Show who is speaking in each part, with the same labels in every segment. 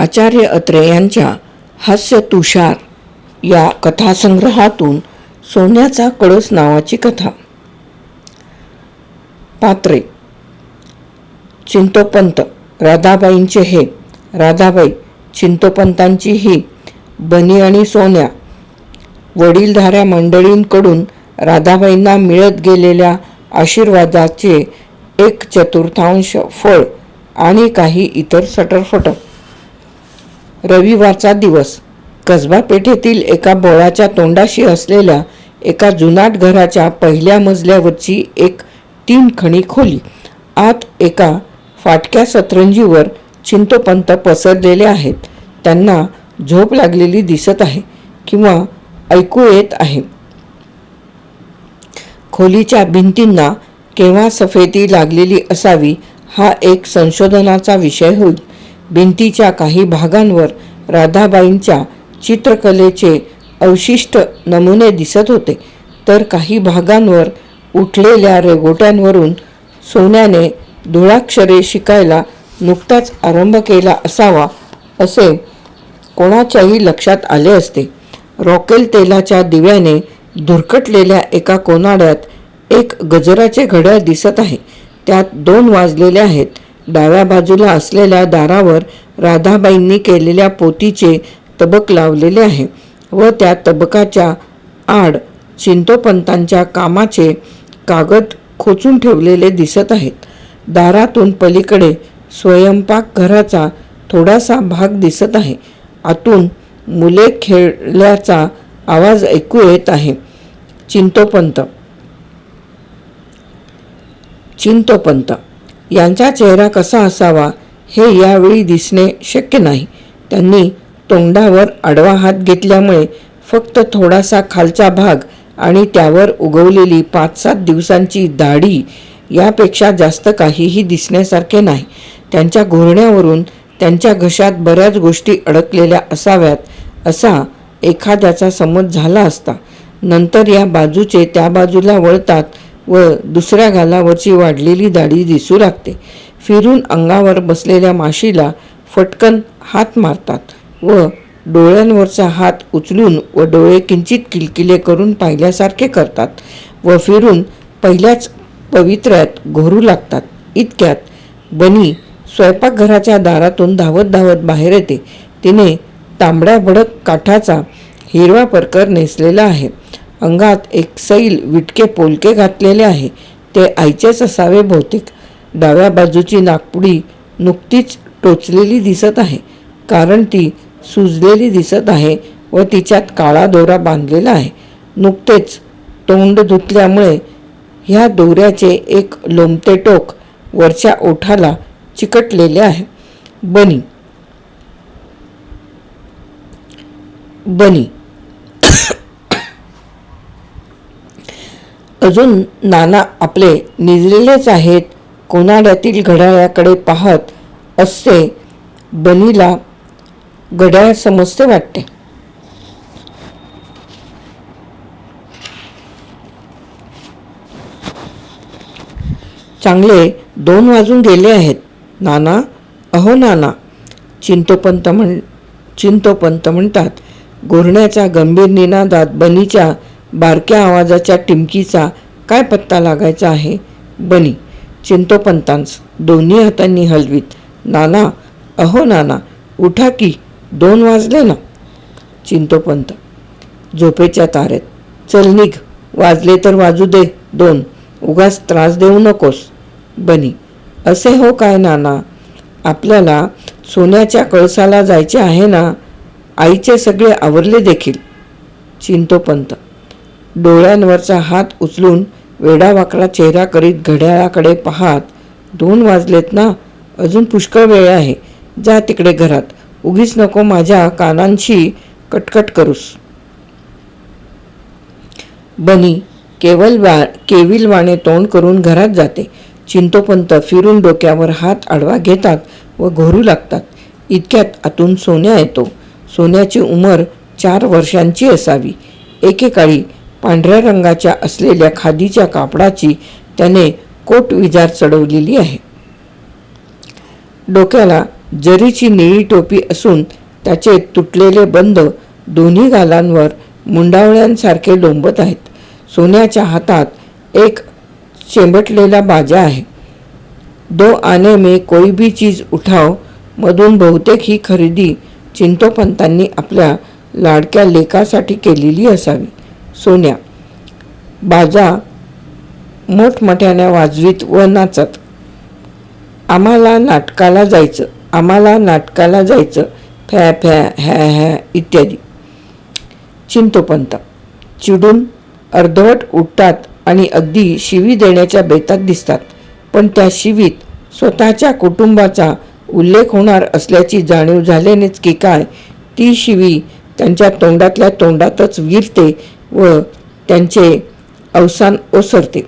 Speaker 1: आचार्य अत्रे यांच्या हास्य तुषार या कथासंग्रहातून सोन्याचा कळस नावाची कथा. पात्रे. चिंतोपंत. राधाबाईंचे हे. राधाबाई चिंतोपंतांची ही बनी आणि सोन्या. वडीलधाऱ्या मंडळींकडून राधाबाईंना मिळत गेलेल्या आशीर्वादाचे एक चतुर्थांश फळ आणि काही इतर सटरफटक. रविवारचा दिवस. कसबा पेठेतील एका बोळाच्या तोंडाशी असलेल्या एका जुनाट घराच्या पहिल्या मजल्यावरची एक तीन खणी खोली. आत एका फाटक्या सतरंजीवर चिंतोपंत पसरलेले आहेत. त्यांना झोप लागलेली दिसत आहे किंवा ऐकू येत आहे. खोलीच्या भिंतींना केव्हा सफेदी लागलेली असावी हा एक संशोधनाचा विषय होईल. भिंतीच्या काही भागांवर राधाबाईंच्या चित्रकलेचे अवशिष्ट नमुने दिसत होते. तर काही भागांवर उठलेल्या रेगोट्यांवरून सोन्याने धुळाक्षरे शिकायला नुकताच आरंभ केला असावा असे कोणाच्याही लक्षात आले असते. रॉकेल तेलाच्या दिव्याने धुरकटलेल्या एका कोनाड्यात एक गजराचे घड्याळ दिसत आहे. त्यात दोन वाजलेले आहेत. डाव्या बाजूला असलेल्या दारावर राधाबाईंनी केलेल्या पोतीचे तबक लावलेले आहे व त्या तबकाच्या आड चिंतोपंतांच्या कामाचे कागद खोचून ठेवलेले दिसत आहेत. दारातून पलीकडे स्वयंपाकघराचा थोडासा भाग दिसत आहे. आतून मुले खेळल्याचा आवाज ऐकू येत आहे. चिंतोपंत. चिंतोपंत. यांचा चेहरा कसा असावा हे यावेळी दिसणे शक्य नाही. त्यांनी तोंडावर आडवा हात घेतल्यामुळे फक्त थोडासा खालचा भाग आणि त्यावर उगवलेली पाच सात दिवसांची दाढी यापेक्षा जास्त काहीही दिसण्यासारखे नाही. त्यांच्या घोरण्यावरून त्यांच्या घशात बऱ्याच गोष्टी अडकलेल्या असाव्यात असा एखाद्याचा समज झाला असता. नंतर या बाजूचे त्या बाजूला वळतात व दुसऱ्या गालावरची वाढलेली दाढी दिसू लागते. फिरून अंगावर बसलेल्या माशीला फटकन हात मारतात व डोळ्यांवरचा हात उचलून व डोळे किंचित किलकिले करून पाहिल्यासारखे करतात व फिरून पहिल्याच पवित्र्यात घोरू लागतात. इतक्यात बनी स्वयंपाकघराच्या दारातून धावत धावत बाहेर येते. तिने तांबड्या भडक काठाचा हिरवा परकर नेसलेला आहे. अंगात एक सैल विटके पोलके घातलेले आहे. ते आईचेच असावे बहुतेक. डाव्या बाजूची नागपुडी नुकतीच टोचलेली दिसत आहे. कारण ती सुजलेली दिसत आहे व तिच्यात काळा दोरा बांधलेला आहे. नुकतेच तोंड धुतल्यामुळे ह्या दोऱ्याचे एक लोंबते टोक वरच्या ओठाला चिकटलेले आहे. बनी. बनी. अजून नाना आपले निजलेलेच आहेत कोनाड्यातील घड्याळाकडे पाहत असते बनीला घड्याळ समजते वाटते. चांगले दोन वाजून गेले आहेत. नाना अहो नाना चिंतोपंत म्हण चिंतोपंत म्हणतात गोरण्याच्या गंभीर निनादात बनीच्या बारक्या आवाजाच्या टिमकीचा काय पत्ता लागायचा आहे? बनी चिंतोपंतांस दोन्ही हातांनी हलवीत. नाना अहो नाना उठा की दोन वाजले ना. चिंतोपंत झोपेच्या तारेत. चल निघ वाजले तर वाजू दे दोन. उगाच त्रास देऊ नकोस. बनी असे हो काय नाना? आपल्याला सोन्याच्या कळसाला जायचे आहे ना? आईचे सगळे आवरले देखील. चिंतोपंत डोळ्यांवरचा हात उचलून वेडावाकडा चेहरा करीत घड्याळाकडे पाहात दोन वाजलेत ना अजून पुष्कळ वेळ आहे जा तिकडे घरात उगीच नको माझ्या कानांशी कटकट करूस. बनी केवल वा केविलवाणे तोंड करून घरात जाते. चिंतोपंत फिरून डोक्यावर हात आडवा घेतात व घोरू लागतात. इतक्यात आतून सोन्या येतो. सोन्याची उमर चार वर्षांची असावी. एकेकाळी पांढऱ्या रंगाच्या असलेल्या खादीच्या कापडाची त्याने कोट विजार चढवलेली आहे. डोक्याला जरीची निळी टोपी असून त्याचे तुटलेले बंद दोन्ही गालांवर मुंडावळ्यांसारखे लोंबत आहेत. सोन्याच्या हातात एक चेंबटलेला बाजा आहे. दो आने में कोई भी चीज उठाव मधून बहुतेक ही खरेदी चिंतोपंतांनी आपल्या लाडक्या लेखासाठी केलेली असावी. सोन्या. बाजा मोठमोठ्याने वाजवीत व नाचत. आम्हाला नाटकाला जायचं आम्हाला नाटकाला जायचं फॅ फॅ हॅ हॅ इत्यादी. चिंतोपंत. चिडून अर्धवट उठतात आणि अगदी शिवी देण्याच्या बेतात दिसतात. पण त्या शिवीत स्वतःच्या कुटुंबाचा उल्लेख होणार असल्याची जाणीव झाल्यानेच की काय ती शिवी त्यांच्या तोंडातल्या तोंडातच विरते व त्यांचे अवसान ओसरते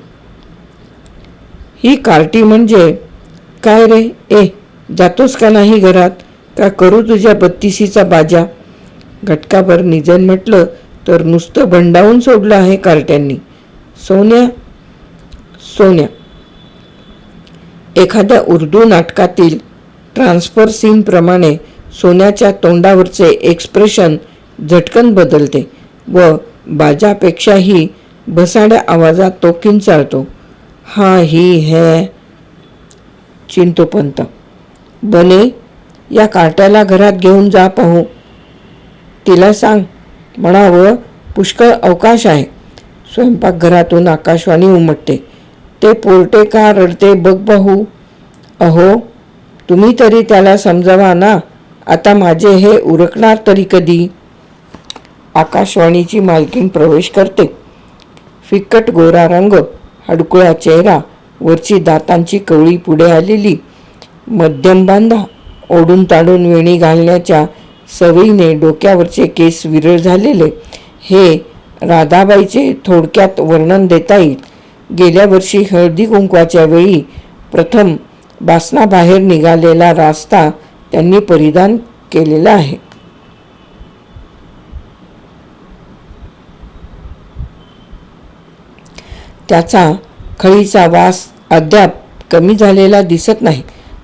Speaker 1: ही कार्टी म्हणजे काय रे? ए जातोस का नाही घरात? का करू तुझ्या बत्तीसीचा बाजा? घटकाभर निजन म्हटलं तर नुसतं भंडावून सोडलं आहे कार्ट्यांनी. सोन्या सोन्या. एखाद्या उर्दू नाटकातील ट्रान्सफर सीनप्रमाणे सोन्याच्या तोंडावरचे एक्सप्रेशन झटकन बदलते व बाजापेक्षाही भसाड्या आवाजात तो किंचाळतो हा ही है चिंतोपंत. बने या कार्ट्याला घरात घेऊन जा पाहू. तिला सांग म्हणावं पुष्कळ अवकाश आहे. स्वयंपाकघरातून आकाशवाणी उमटते. ते पोरटे का रडते बघ पाहू. अहो तुम्ही तरी त्याला समजावा ना. आता माझे हे उरकणार तरी कधी? आकाशवाणीची मालकीण प्रवेश करते. फिकट गोरा रंग हडकुळा चेहरा वरची दातांची कवळी पुढे आलेली. मध्यम बांधा ओढून ताडून वेणी घालण्याच्या सवयीने डोक्यावरचे केस विरळ झालेले. हे राधाबाईचे थोडक्यात वर्णन देता येईल. गेल्या वर्षी हळदी कुंकवाच्या वेळी प्रथम बासनाबाहेर निघालेला रास्ता त्यांनी परिधान केलेला आहे. त्याचा खळीचा वास अद्याप कमी झालेला दिसत नाही.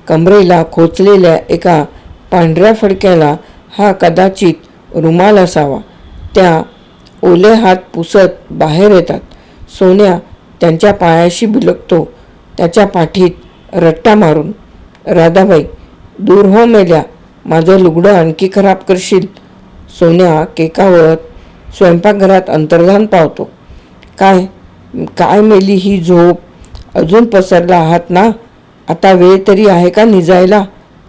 Speaker 1: कमरेला खोचलेल्या एका पांढऱ्या फडक्याला हा कदाचित रुमाल असावा. त्या ओले हात पुसत बाहेर येतात. सोन्या त्यांच्या पायाशी बिलकतो त्याच्या पाठीत रट्टा मारून राधाबाई दूर हो मेल्या. माझं लुगडं आणखी खराब करशील. सोन्या केकावळत स्वयंपाकघरात अंतर्धान पावतो. काय? काय मेली ही झोप? अजून पसरला आहात ना? आता वेळ तरी आहे का निजायला?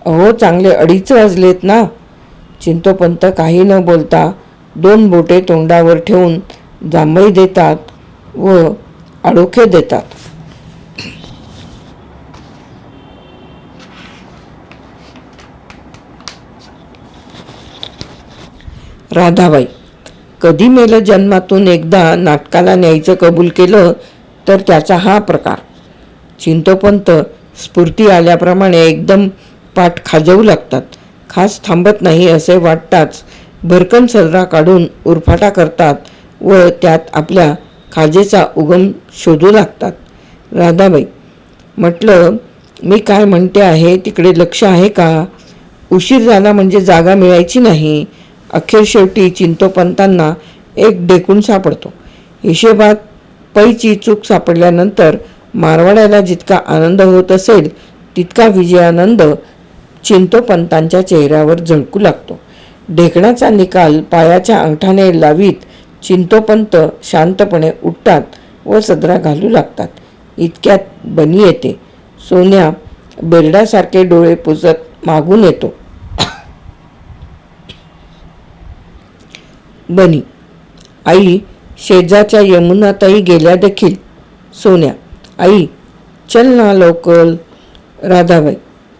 Speaker 1: अहो चांगले अडीच वाजलेत ना. चिंतोपंत काही न बोलता दोन बोटे तोंडावर ठेवून जांभई देतात व आडोखे देतात. राधाबाई कधी मेलं जन्मातून एकदा नाटकाला न्यायचं कबूल केलं तर त्याचा हा प्रकार. चिंतोपंत स्फूर्ती आल्याप्रमाणे एकदम पाठ खाजवू लागतात. खास थांबत नाही असे वाटताच भरकन सदरा काढून उरफाटा करतात व त्यात आपल्या खाजेचा उगम शोधू लागतात. राधाबाई म्हटलं मी काय म्हणते आहे तिकडे लक्ष आहे का? उशीर झाला म्हणजे जागा मिळायची नाही. अखेर शेवटी चिंतोपंतांना एक डेकून सापडतो. हिशेबात पैची चूक सापडल्यानंतर मारवाड्याला जितका आनंद होत असेल तितका विजयानंद चिंतोपंतांच्या चेहऱ्यावर झळकू लागतो. ढेकणाचा निकाल पायाच्या अंगठाने लावीत चिंतोपंत शांतपणे उठतात व सदरा घालू लागतात. इतक्यात बनी येते. सोन्या बेरडासारखे डोळे पुसत मागून येतो. बनी. आई शेजाच्या यमुनाताई गेल्या देखील सोन्या. आई चल ना लवकर राधाबाई.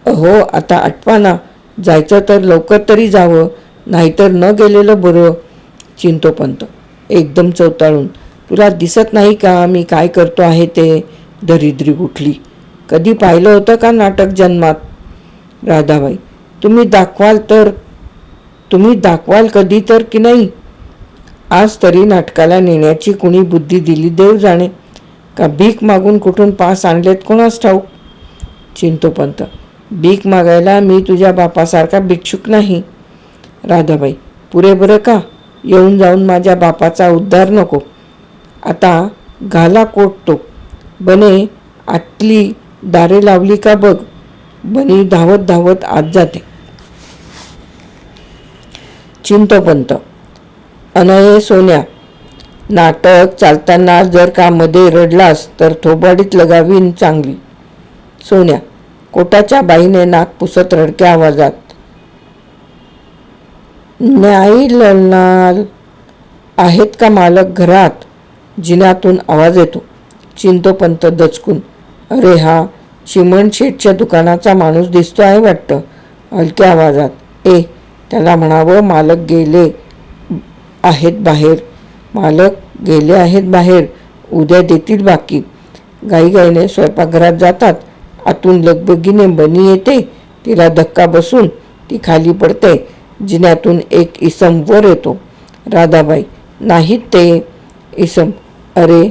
Speaker 1: अहो आता आठवा ना जायचं तर लवकर तरी जावं नाहीतर न गेलेलं बरं चिंतोपंत. एकदम चवताळून तुला दिसत नाही का मी काय करतो आहे ते? दरिद्री उठली कधी पाहिलं होतं का नाटक जन्मात? राधाबाई तुम्ही दाखवाल तर तुम्ही दाखवाल कधी तर की नाही? आज तरी नाटकाला नेण्याची कुणी बुद्धी दिली देव जाणे. का भीक मागून कुठून पास आणलेत कोणास ठाऊक? चिंतोपंत. भीक मागायला मी तुझ्या बापासारखा भिक्षुक नाही. राधाबाई पुरे बरं का? येऊन जाऊन माझ्या बापाचा उद्धार नको. आता घाला कोटतो बने आतली दारे लावली का बघ? बनी धावत धावत आत जाते. चिंतोपंत. अनये सोन्या नाटक चालताना जर का मध्ये रडलास तर थोबाडीत लगावीन चांगली. सोन्या कोटाच्या बाईने नाक पुसत रडक्या आवाजात न्यायी ललनाल आहेत का मालक घरात? जिन्यातून आवाज येतो. चिंतोपंत दचकून अरे हा चिमण शेठच्या दुकानाचा माणूस दिसतो आहे वाटतं हलक्या आवाजात. ए त्याला म्हणावं मालक गेले आहेत बाहेर. मालक गेले आहेत बाहेर. उद्या देतील बाकी. गाईगाईने स्वयंपाकघरात जातात. आतून लगबगीने बनी येते. तिला धक्का बसून ती खाली पडते. जिन्यातून एक इसम वर येतो. राधाबाई नाहीत ते. इसम अरे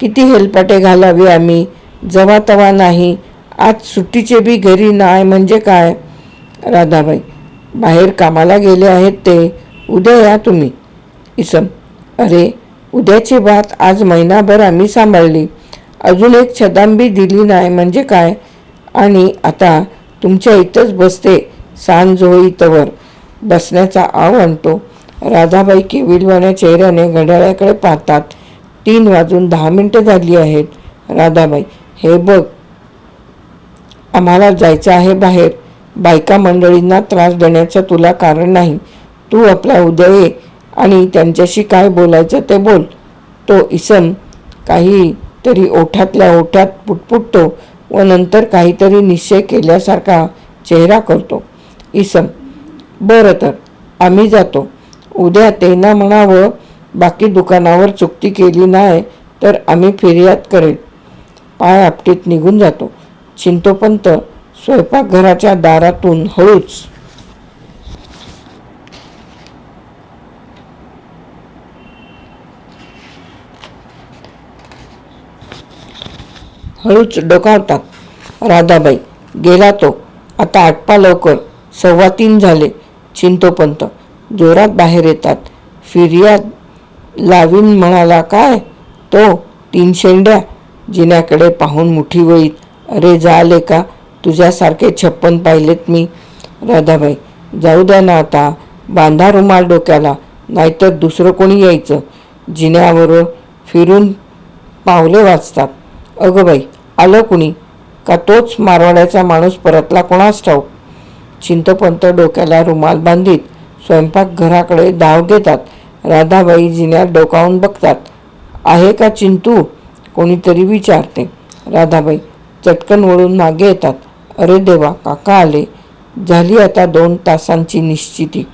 Speaker 1: किती हेलपाटे घालावे आम्ही. जवा तवा नाही. आज सुट्टीचे बी घरी नाही म्हणजे काय? राधाबाई बाहेर कामाला गेले आहेत ते. उद्या या तुम्ही. इसम अरे उद्याची बात आज महिनाभर आम्ही सांभाळली. अजून एक छदांबी दिली नाही म्हणजे काय? आणि आता तुमच्या इथंच बसते सांज होईतवर बसण्याचा आव आणतो. राधाबाई केविलवाण्या चेहऱ्याने घड्याळाकडे पाहतात. तीन वाजून दहा मिनिटं झाली आहेत. राधाबाई हे बघ. आम्हाला जायचं आहे बाहेर. बायका मंडळींना त्रास देण्याचं तुला कारण नाही. तू आपला उद्या ये. आणि त्यांच्याशी काय बोलायचं ते बोल. तो इसम काही तरी ओठातल्या ओठात पुटपुटतो व नंतर काहीतरी निश्चय केल्यासारखा चेहरा करतो. इसम बरं तर आम्ही जातो. उद्या तेना म्हणावं बाकी दुकानावर चुकती केली नाही तर आम्ही फिर्याद करेल. पाय आपटीत निघून जातो. चिंतोपंत स्वयंपाकघराच्या दारातून हळूच हळूच डोकावतात राधाबाई गेला तो. आता आटपा लवकर. सव्वा तीन झाले. चिंतोपंत. जोरात बाहेर येतात. फिर्याद लावीन म्हणाला काय? तो तीन शेंड्या. जिन्याकडे पाहून मुठी वळीत. अरे जाले का? तुझ्यासारखे छप्पन पाहिलेत मी. राधाबाई जाऊ द्या ना आता. बांधा रुमाल डोक्याला. नाहीतर दुसरं कोणी यायचं. जिन्यावर फिरून पावले वाचतात. अगं बाई आलं कुणी? का तोच मारवाड्याचा माणूस परतला कोणास ठाऊक? चिंतपंत डोक्याला रुमाल बांधीत स्वयंपाकघराकडे धाव घेतात. राधाबाई जिन्यात डोकावून बघतात. आहे का चिंतू? कोणीतरी विचारते. राधाबाई चटकन वळून मागे येतात. अरे देवा काका आले. झाली आता दोन तासांची निश्चिती.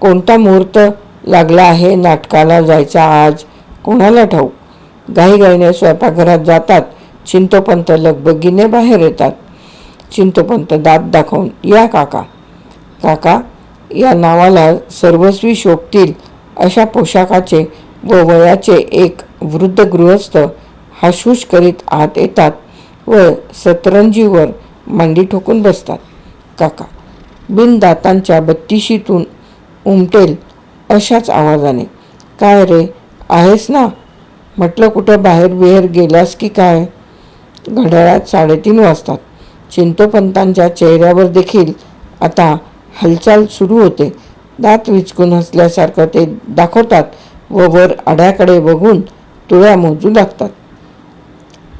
Speaker 1: कोणता मुहूर्त लागला आहे नाटकाला जायचा आज? कोणाला ठाऊक? घाईघाईने स्वयंपाकघरात जातात. चिंतोपंत लगबगीने बाहेर येतात. चिंतोपंत दात दाखवून या काका. काका या नावाला सर्वस्वी शोभतील अशा पोशाखाचे व वयाचे एक वृद्ध गृहस्थ हाशूश करीत आत येतात व सतरंजीवर मांडी ठोकून बसतात. काका बिनदातांच्या बत्तीशीतून उमटेल अशाच आवाजाने. काय रे आहेस ना? म्हटलं कुठं बाहेर बिहेर गेलास की काय? घड्याळात साडेतीन वाजतात. चिंतोपंतांच्या चेहऱ्यावर देखील आता हालचाल सुरू होते. दात विचकून हसल्यासारखं ते दाखवतात व वर आड्याकडे बघून तुळ्या मोजू लागतात.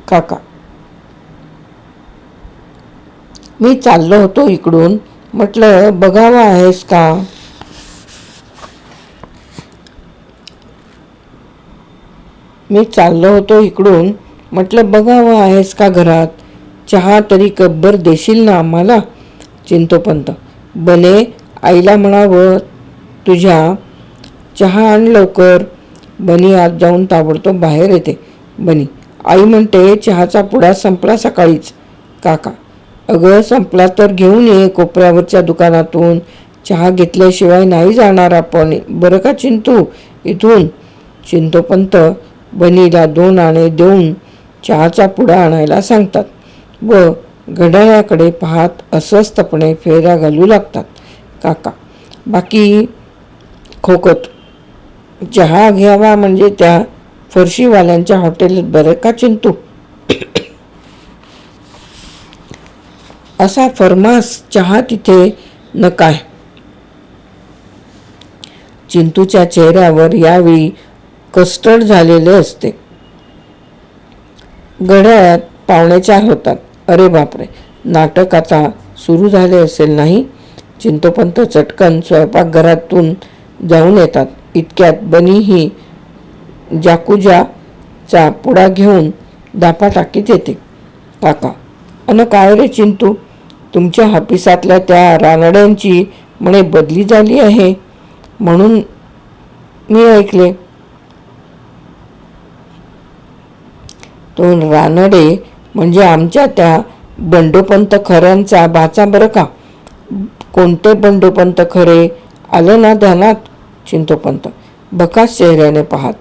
Speaker 1: काका मी चाललो होतो इकडून. म्हटलं बघावं आहेस का? मी चाललो होतो इकडून. म्हटलं बघावं आहेस का घरात? चहा तरी कब्बर देशील ना आम्हाला? चिंतोपंत. बने आईला म्हणावं तुझ्या चहा आण लवकर. बनी आत जाऊन ताबडतोब बाहेर येते. बनी आई म्हणते चहाचा पुडा संपला सकाळीच. काका अगं संपला तर घेऊन ये कोपऱ्यावरच्या दुकानातून. चहा घेतल्याशिवाय नाही जाणार आपण. बरं का चिंतू? इथून. चिंतोपंत बनीला दोन आणे देऊन चहाचा पुडा आणायला सांगतात व घड्याळाकडे पाहत अस्वस्थपणे फेऱ्या घालू लागतात. काका बाकी खोकत चहा घ्यावा म्हणजे त्या फरशीवाल्यांच्या हॉटेलात बरं का चिंतू? असा फरमास चहा तिथे न काय चिंतूच्या चेहऱ्यावर यावेळी कस्टर्ड झालेले असते. घड्याळात पावणे चार होतात. अरे बापरे! नाटक आता सुरू झाले असेल नाही? चिंतोपंत चटकन स्वयंपाकघरातून जाऊन येतात. इतक्यात बनी ही जाकुजाचा पुडा घेऊन दापा टाकीत येते. काका अन काय रे चिंतू? तुमच्या हापिसातल्या त्या रानड्यांची म्हणे बदली झाली आहे? म्हणून मी ऐकले तो रानडे म्हणजे आमच्या त्या बंडोपंत खऱ्यांचा बाचा बरं का? कोणते बंडोपंत खरे? आलं ना ध्यानात? चिंतोपंत. बकास चेहऱ्याने पाहात.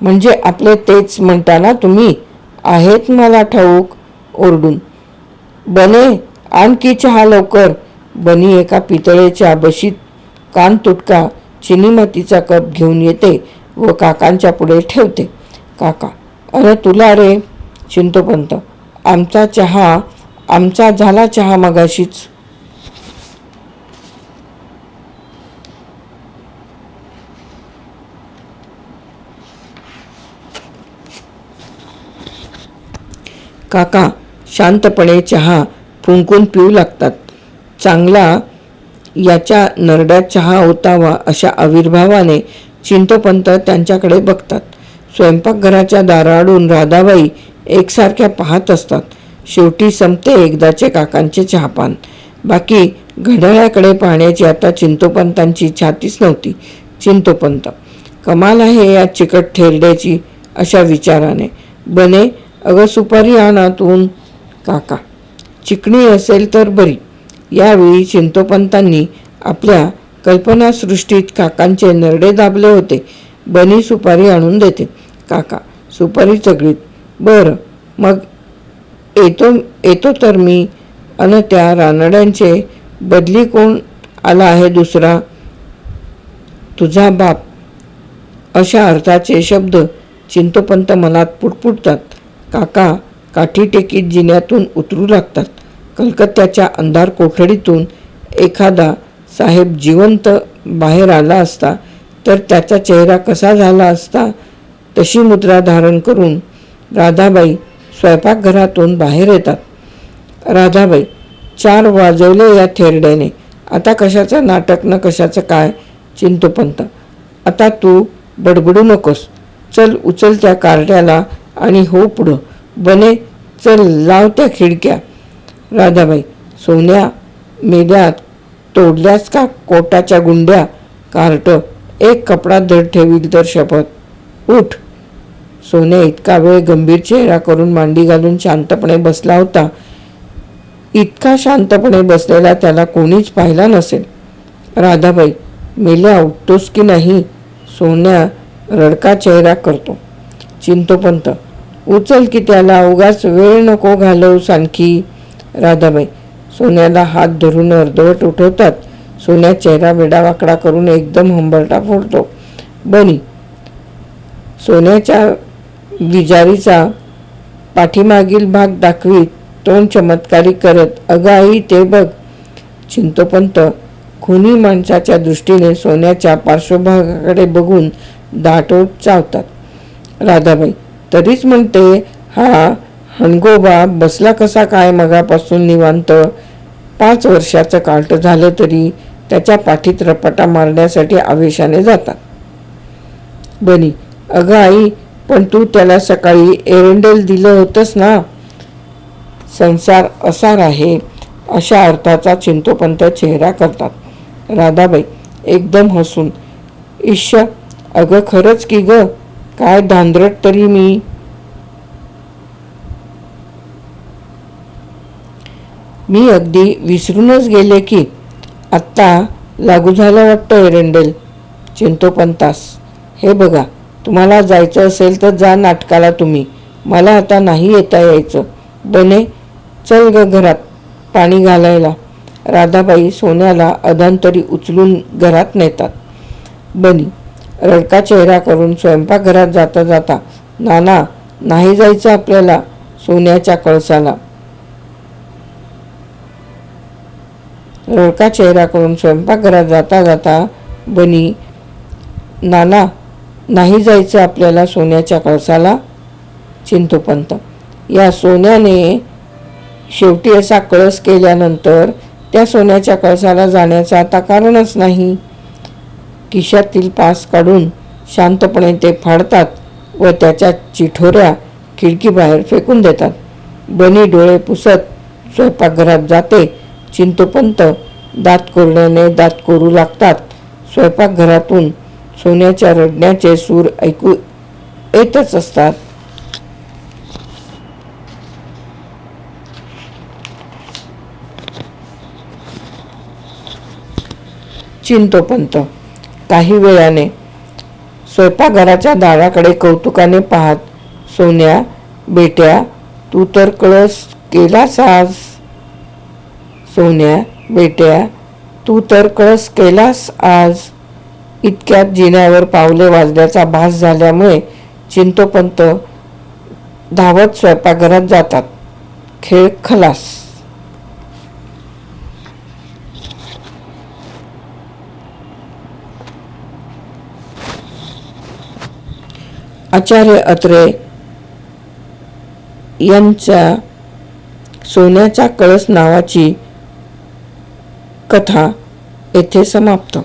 Speaker 1: म्हणजे आपले तेच म्हणताना तुम्ही? आहेत मला ठाऊक ओरडून. बने आणखी चहा लवकर. बनी एका पितळेच्या बशीत कान तुटका चिनी मातीचा कप घेऊन येते व काकांच्या पुढे ठेवते. काका अरे तुला रे चिंतोपंत. आमचा चहा आमचा झाला चहा मगाशीच. काका शांतपणे चहा फुंकून पिऊ लागतात. चांगला याच्या नरड्यात चहा ओतावा अशा आविर्भावाने चिंतोपंत त्यांच्याकडे बघतात. स्वयंपाकघराच्या दाराडून राधाबाई एकसारख्या पाहत असतात. शेवटी संपते एकदाचे काकांचे चहापान. बाकी घड्याळाकडे पाहण्याची आता चिंतोपंतांची छातीच नव्हती. चिंतोपंत कमाल आहे या चिकट ठेरड्याची अशा विचाराने. बने अगं सुपारी आणातून काका चिकणी असेल तर बरी. यावेळी चिंतोपंतांनी आपल्या कल्पनासृष्टीत काकांचे नरडे दाबले होते. बनी सुपारी आणून देते. काका सुपारी चगळीत. बरं मग येतो येतो तर मी. अन त्या रानड्यांचे बदली कोण आला आहे दुसरा? तुझा बाप. अशा अर्थाचे शब्द चिंतोपंत मनात पुटपुटतात. काका काठी टेकीत जिन्यातून उतरू लागतात. कलकत्त्याच्या अंधार कोठडीतून एखादा साहेब जिवंत बाहेर आला असता तर त्याचा चेहरा कसा झाला असता तशी मुद्रा धारण करून राधाबाई स्वयंपाकघरातून बाहेर येतात. राधाबाई चार वाजवले या थेरड्याने. आता कशाचं नाटक न कशाचं काय? चिंतोपंत. आता तू बडबडू नकोस. चल उचल त्या कार्ट्याला आणि हो पुढं. बने चल लाव त्या खिडक्या. राधाबाई सोन्या मेद्यात तोडल्यास का कोटाच्या गुंड्या? कार्ट एक कपडा धड ठेवील तर शपथ. उठ. सोने इतका वेळ गंभीर चेहरा करून मांडी घालून शांतपणे बसला होता. इतका शांतपणे बसलेला त्याला कोणीच पाहिला नसेल. राधाबाई मेल्या उठतोस की नाही? सोन्या रडका चेहरा करतो. चिंतोपंत उचल की त्याला उगाच वेळ नको घालवूस आणखी. राधाबाई सोन्याला हात धरून अर्धवट उठवतात. सोन्या चेहरा वेडावाकडा करून एकदम हंबरटा फोडतो. बनी सोन्याच्या विजारीचा पाठीमागील भाग दाखवीत तोंड चमत्कारी करत अगं आई ते बघ चिंतोपंत. खुनी माणसाच्या दृष्टीने सोन्याच्या पार्श्वभागाकडे बघून दाटोट चावतात. राधाबाई तरीच म्हणते हा हणगोबा बसला कसा काय मगापासून निवांत? पाच वर्षाचं काल्ट झालं तरी त्याच्या पाठीत रपाटा मारण्यासाठी आवेशाने जातात. बनी अगं आई पण तू त्याला सकाळी एरंडेल दिलं होतंस ना संसार असार आहे अशा अर्थाचा चिंतोपंत चेहरा करतात. राधाबाई एकदम हसून ईश अगं खरंच की ग काय धांदरट तरी मी. मी अगदी विसरूनच गेले की आत्ता लागू झालं वाटतं एरंडेल चिंतोपंतास. हे बघा तुम्हाला जायचं असेल तर जा नाटकाला तुम्ही. मला आता नाही येता यायचं. बने चल ग घरात पाणी घालायला. राधाबाई सोन्याला अधांतरी उचलून घरात नेतात. बनी रडका चेहरा करून स्वयंपाकघरात जाता जाता नाना नाही जायचं आपल्याला सोन्याच्या कळसाला. रडका चेहरा करून स्वयंपाकघरात जाता जाता बनी नाना नाही जायचं आपल्याला सोन्याच्या कळसाला चिंतोपंत. या सोन्याने शेवटी असा कळस केल्यानंतर त्या सोन्याच्या कळसाला जाण्याचं आता कारणच नाही. खिशातील पास काढून शांतपणे ते फाडतात व त्याच्या चिठोऱ्या खिडकीबाहेर फेकून देतात. बनी डोळे पुसत स्वयंपाकघरात जाते. चिंतोपंत दात कोरण्याने दात कोरू लागतात. स्वयंपाकघरातून सोन्याच्या रडण्याचे सूर ऐकू येतच असतात. चिंतोपंत. काही वेळाने स्वयंपाकघराच्या दाराकडे कौतुकाने पाहत सोन्या बेट्या तू तर कळस केलास आज सोन्या बेट्या तू तर कळस केलास आज इतक्यात जिन्यावर पावले वाजल्याचा भास झाल्यामुळे चिंतोपंत धावत स्वयंपाकघरात जातात. खेळ खलास. आचार्य अत्रे यांच्या सोन्याचा कळस नावाची कथा येथे समाप्त.